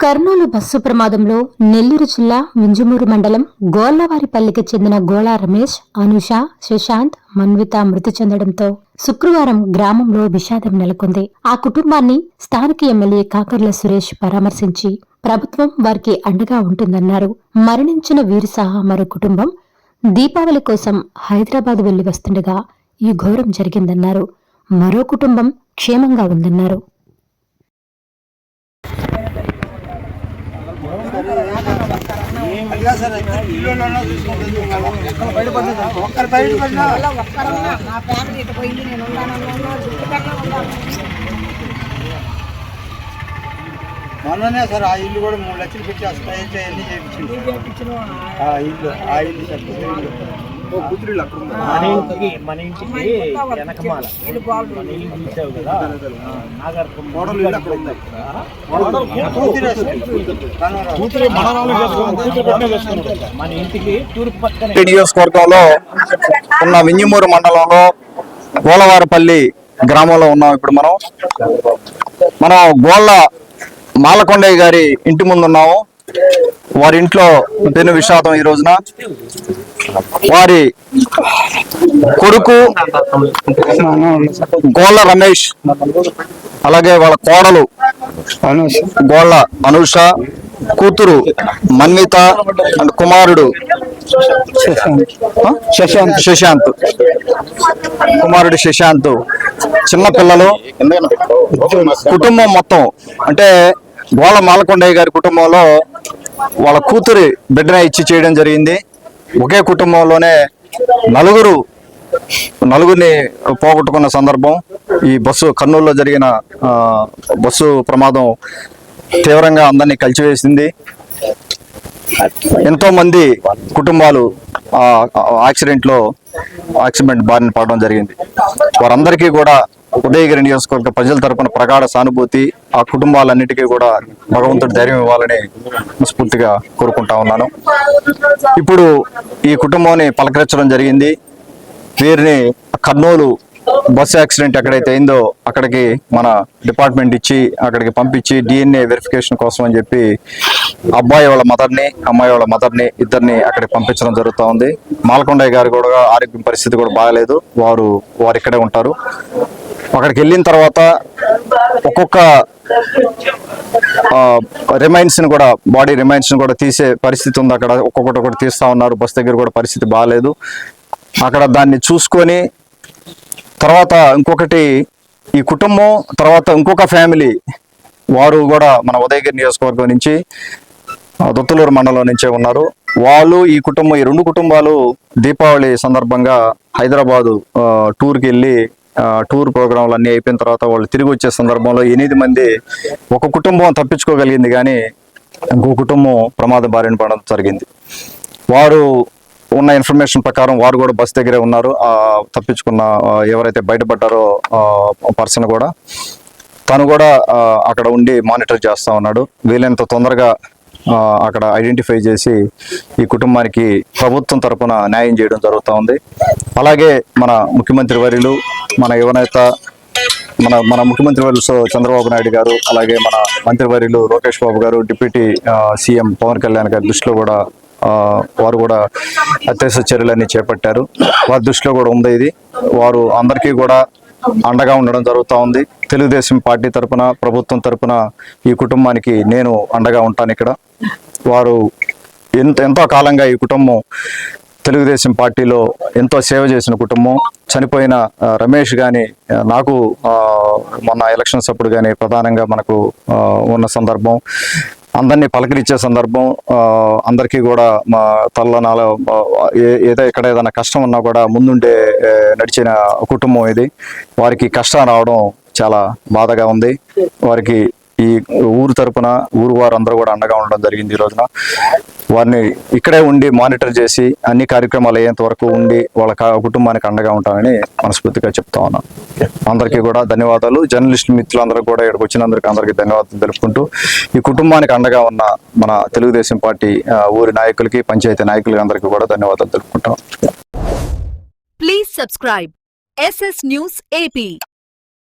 Kurnool bus ప్రమాదంలో నెల్లూరు జిల్లా వింజమూరు మండలం గోళ్ళవారిపల్లికి చెందిన గోళా రమేష్ అనుష శశాంత్ మన్విత మృతి చెందడంతో శుక్రవారం గ్రామంలో విషాదం నెలకొంది. ఆ కుటుంబాన్ని స్థానిక ఎమ్మెల్యే కాకర్ల సురేష్ పరామర్శించి ప్రభుత్వం వారికి అండగా ఉంటుందన్నారు. మరణించిన వీరు సహా మరో కుటుంబం దీపావళి కోసం హైదరాబాద్ వెళ్ళి వస్తుండగా ఈ ఘోరం జరిగిందన్నారు. మరో కుటుంబం క్షేమంగా ఉందన్నారు. ఒక్కరు బయట పడినా ఒక్కరున్నా నా ఫ్యామిలీ ఇటు పోయింది నేను ఉన్నాను చుట్టుపక్కల ఉన్నాను మొన్ననే సార్ ఆ ఇల్లు కూడా మూడు లక్షలు పెట్టి ఆ స్ప్రే అన్ని చేయించింది ఆ ఇల్లు ఆ ఇల్లు సార్ ఇల్లు. మన ఇంటికి మన ఇంటికి వెనకమాల. మన ఇల్లు చూసావు కదా. మన ఇంటికి తూర్పు పక్కనే. నియోజకవర్గంలో ఉన్న వింజమూరు మండలంలో గోలవారపల్లి గ్రామంలో ఉన్నాం ఇప్పుడు మనం. మనం గోళ్ళ మాలకొండయ్య గారి ఇంటి ముందు ఉన్నాము వారి ఇంట్లో పెను విషాదం ఈ రోజున. వారి కొడుకు గోళ్ళ రమేష్ అలాగే వాళ్ళ కోడలు గోళ్ళ అనూష కూతురు మన్విత అండ్ కుమారుడు? శశాంత్. శశాంత్. కుమారుడు శశాంత్. చిన్న పిల్లలు. కుటుంబం మొత్తం. అంటే గోళ మాలకొండయ్య గారి కుటుంబంలో వాళ్ళ కూతురి బిడ్డనే ఇచ్చి చేయడం జరిగింది. ఒకే కుటుంబంలోనే నలుగురు నలుగురిని పోగొట్టుకున్న సందర్భం. ఈ బస్సు కర్నూలులో జరిగిన బస్సు ప్రమాదం తీవ్రంగా అందరినీ కలిచివేసింది. ఎంతో మంది కుటుంబాలు యాక్సిడెంట్లో యాక్సిడెంట్ బారిన పడడం జరిగింది. వారందరికీ కూడా ఉదయగిరి నియోజకవర్గ ప్రజల తరపున ప్రగాఢ సానుభూతి ఆ కుటుంబాలన్నిటికీ కూడా భగవంతుడు ధైర్యం ఇవ్వాలని స్ఫూర్తిగా కోరుకుంటా ఉన్నాను. ఇప్పుడు ఈ కుటుంబాన్ని పలకరించడం జరిగింది. వీరిని కర్నూలు బస్సు యాక్సిడెంట్ ఎక్కడైతే అయిందో అక్కడికి మన డిపార్ట్మెంట్ ఇచ్చి అక్కడికి పంపించి డిఎన్ఏ వెరిఫికేషన్ కోసం అని చెప్పి అబ్బాయి వాళ్ళ మదర్ని అమ్మాయి వాళ్ళ మదర్ని ఇద్దరిని అక్కడికి పంపించడం జరుగుతూ ఉంది. మాలకొండయ్య గారు కూడా ఆరోగ్యం పరిస్థితి కూడా బాగాలేదు. వారు వారు ఇక్కడే ఉంటారు. అక్కడికి వెళ్ళిన తర్వాత ఒక్కొక్క రిమైన్స్ని కూడా బాడీ రిమైండ్స్ని కూడా తీసే పరిస్థితి ఉంది. అక్కడ ఒక్కొక్కటి ఒకటి తీస్తా ఉన్నారు. బస్ దగ్గర కూడా పరిస్థితి బాగాలేదు అక్కడ దాన్ని చూసుకొని తర్వాత ఇంకొకటి ఈ కుటుంబం తర్వాత ఇంకొక ఫ్యామిలీ వారు కూడా మన ఉదయగిరి నియోజకవర్గం నుంచి దొత్తులూరు మండలం నుంచే ఉన్నారు. వాళ్ళు ఈ కుటుంబం ఈ రెండు కుటుంబాలు దీపావళి సందర్భంగా హైదరాబాదు టూర్కి వెళ్ళి టూర్ ప్రోగ్రాంలు అన్నీ అయిపోయిన తర్వాత వాళ్ళు తిరిగి వచ్చే సందర్భంలో ఎనిమిది మంది ఒక కుటుంబం తప్పించుకోగలిగింది కానీ ఇంకో కుటుంబం ప్రమాద బారిన పడడం జరిగింది. వారు ఉన్న ఇన్ఫర్మేషన్ ప్రకారం వారు కూడా బస్ దగ్గరే ఉన్నారు. తప్పించుకున్న ఎవరైతే బయటపడ్డారో పర్సన్ కూడా తను కూడా అక్కడ ఉండి మానిటర్ చేస్తూ ఉన్నాడు. వీలైనంత తొందరగా అక్కడ ఐడెంటిఫై చేసి ఈ కుటుంబానికి ప్రభుత్వం తరఫున న్యాయం చేయడం జరుగుతూ ఉంది. అలాగే మన ముఖ్యమంత్రి వర్యులు మన యువనేత మన మన ముఖ్యమంత్రి వర్యులు సో చంద్రబాబు నాయుడు గారు అలాగే మన మంత్రివర్యులు లోకేష్ బాబు గారు డిప్యూటీ సీఎం పవన్ కళ్యాణ్ గారి దృష్టిలో కూడా వారు కూడా అత్యవసర చర్యలన్నీ చేపట్టారు. వారి దృష్టిలో కూడా ఉంది ఇది. వారు అందరికీ కూడా అండగా ఉండడం జరుగుతూ ఉంది. తెలుగుదేశం పార్టీ తరఫున ప్రభుత్వం తరపున ఈ కుటుంబానికి నేను అండగా ఉంటాను ఇక్కడ. వారు ఎంత ఎంతో కాలంగా ఈ కుటుంబం తెలుగుదేశం పార్టీలో ఎంతో సేవ చేసిన కుటుంబం. చనిపోయిన రమేష్ కానీ నాకు మొన్న ఎలక్షన్స్ అప్పుడు కానీ ప్రధానంగా మనకు ఉన్న సందర్భం. అందరినీ పలకరించే సందర్భం అందరికీ కూడా మా తల్లనాల ఏ- ఏదో ఇక్కడ ఏదైనా కష్టం ఉన్నా కూడా ముందుండే నడిచిన కుటుంబం ఇది. వారికి కష్టం రావడం చాలా బాధగా ఉంది. వారికి ఈ ఊరు తరపున ఊరు వారందరూ కూడా అండగా ఉండడం జరిగింది ఈ రోజున. వారిని ఇక్కడే ఉండి మానిటర్ చేసి అన్ని కార్యక్రమాలు అయ్యేంత వరకు ఉండి వాళ్ళ కా- కుటుంబానికి అండగా ఉంటానని మనస్ఫూర్తిగా చెప్తా ఉన్నాను అందరికీ కూడా ధన్యవాదాలు. జర్నలిస్ట్ మిత్రులందరూ కూడా ఇక్కడికి వచ్చినందుకు అందరికీ ధన్యవాదాలు తెలుపుకుంటూ ఈ కుటుంబానికి అండగా ఉన్న మన తెలుగుదేశం పార్టీ ఊరి నాయకులకి పంచాయతీ నాయకులకి అందరికీ కూడా ధన్యవాదాలు తెలుపుకుంటాం please subscribe SS news AP